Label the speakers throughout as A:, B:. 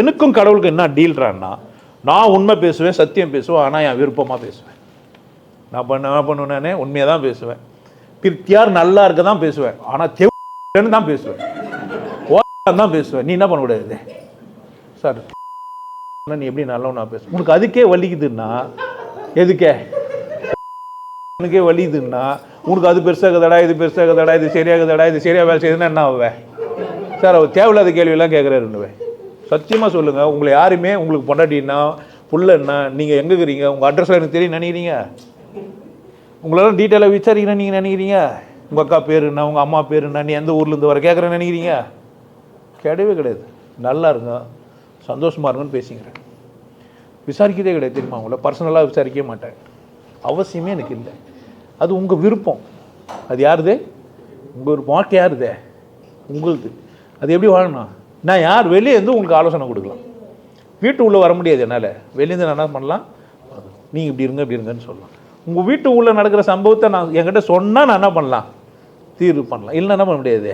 A: எனக்கும் கடவுளுக்கு என்ன டீல்றான்னா நான் உண்மை பேசுவேன் சத்தியம் பேசுவேன் ஆனால் என் விருப்பமாக பேசுவேன். நான் பண்ண என்ன பண்ணுவேனே உண்மையாக தான் பேசுவேன். பிரித்தியார் நல்லா இருக்க தான் பேசுவேன் ஆனால் தெவுன்னு தான் பேசுவேன். ஓ தான் பேசுவேன். நீ என்ன பண்ணக்கூடாது சார் நீ எப்படி நல்லவனா பேச. உனக்கு அதுக்கே வலிக்குதுன்னா எதுக்கே? உனக்கே வலிக்குதுன்னா உனக்கு அது பெருசாகுதடா இது பெருசாகுதடா இது சரியாகுதடா இது சரியாக வேலை செய்யுதுன்னா என்ன ஆவேன் சார் அவர் தேவையில்லாத கேள்வியெல்லாம் கேட்குறாருன்னு சத்தியமாக சொல்லுங்கள் உங்களை யாருமே உங்களுக்கு பொண்டாட்டின்னா புள்ள என்ன நீங்கள் எங்கே இருக்கிறீங்க உங்கள் அட்ரஸ்லாம் எனக்கு தெரியும் நினைக்கிறீங்க? உங்களெல்லாம் டீட்டெயிலாக விசாரிக்கிறேன் நீங்கள் நினைக்கிறீங்க? உங்கள் அக்கா பேர் என்ன உங்கள் அம்மா பேர் என்ன நீ எந்த ஊர்லேருந்து வர கேட்குறேன்னு நினைக்கிறீங்க? கிடையவே கிடையாது. நல்லா இருங்க. சந்தோஷமாக இருங்கன்னு பேசிக்கிறேன். விசாரிக்கிறதே கிடையாது தெரியுமா உங்களை? பர்சனலாக விசாரிக்கவே மாட்டேன். அவசியமே எனக்கு இல்லை. அது உங்கள் விருப்பம். அது யாருது? உங்கள் ஒரு வாழ்க்கை யாருதே? உங்களுது. அது எப்படி வாழணும்? நான் யார்? வெளியே இருந்து உங்களுக்கு ஆலோசனை கொடுக்கலாம். வீட்டு உள்ளே வர முடியாது என்னால். வெளியேருந்து நான் என்ன பண்ணலாம்? நீங்கள் இப்படி இருங்க இப்படி இருங்கன்னு சொல்லலாம். உங்கள் வீட்டு உள்ளே நடக்கிற சம்பவத்தை நான் என்கிட்ட சொன்னால் நான் என்ன பண்ணலாம்? தீர்வு பண்ணலாம். இல்லை என்ன பண்ண முடியாது?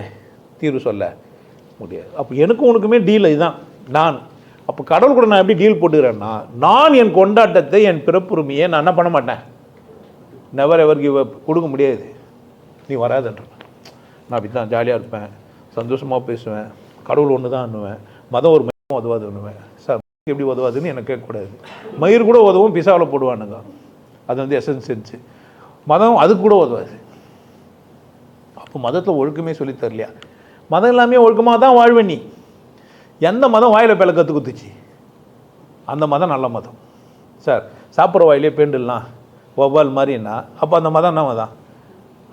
A: தீர்வு சொல்ல முடியாது. அப்போ எனக்கும் உனக்குமே டீல் இதுதான். நான். அப்போ கடவுள் கூட நான் எப்படி டீல் போட்டுக்கிறேன்னா நான் என் கொண்டாட்டத்தை என் பிறப்புரிமையை நான் என்ன பண்ண மாட்டேன்? நெவர் எவர் கிவ் அப் கொடுக்க முடியாது. நீ வராதுன்ற. நான் அப்படி தான் ஜாலியாக இருப்பேன். சந்தோஷமாக பேசுவேன். கடவுள் ஒன்று தான் அண்ணுவேன். மதம் ஒரு மயம் உதவாது அண்ணுவேன். சார் எப்படி உதவாதுன்னு எனக்கு கேட்கக்கூடாது. மயிர் கூட உதவும் பிசாவில் போடுவானுங்க. அது வந்து எசன்ஸ் இருந்துச்சு மதம் அது கூட உதவாது. அப்போ மதத்தில் ஒழுக்கமே சொல்லி தரலையா? மதம் எல்லாமே ஒழுக்கமாக தான் வாழ்வே நீ. எந்த மதம் வாயில் பேல கற்று குத்துச்சு? அந்த மதம் நல்ல மதம். சார் சாப்பிட்ற வாயிலே பேண்டுலாம் வவ்வால் மாதிரின்னா அப்போ அந்த மதம் என்ன மதம்?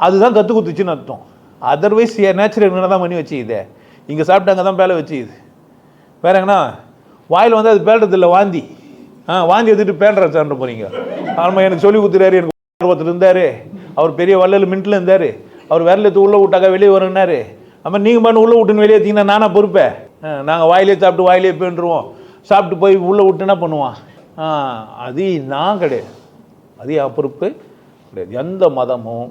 A: அதுதான் கற்று குத்துச்சுன்னு அர்த்தம். அதர்வைஸ் நேச்சுரல் என்ன தான் பண்ணி வச்சுக்குதே இங்கே சாப்பிட்டாங்க தான் பேலை வச்சுக்குது வேறங்கண்ணா வாயில் வந்து அது பேடுறதில்ல வாந்தி. ஆ வாந்தி எடுத்துட்டு பேடுற சார்ன்ற போகிறீங்க ஆமாம் எனக்கு சொல்லி கொடுத்துறாரு எனக்கு ஒருத்தர் இருந்தார். அவர் பெரிய வள்ளல் மின்ட்டில் இருந்தார். அவர் விரல எடுத்து உள்ளே விட்டாக்கா வெளியே வரணுன்னாரு அம்மா நீங்கள் பண்ண உள்ளே விட்டுன்னு வெளியே எடுத்தீங்கன்னா நானாக பொறுப்பேன் நாங்கள் வாயிலே சாப்பிட்டு வாயிலே பேண்டுருவோம் சாப்பிட்டு போய் உள்ளே விட்டு என்ன பண்ணுவான்? ஆ அது நான் கிடையாது. அது என் பொறுப்பு கிடையாது. எந்த மதமும்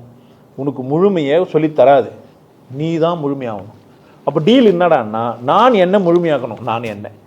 A: உனக்கு முழுமையை சொல்லித் தராது. நீ தான் முழுமையாகணும். அப்போ டீல் என்னடான்னா நான் என்ன முழுமையாக்கணும்? நான் என்ன?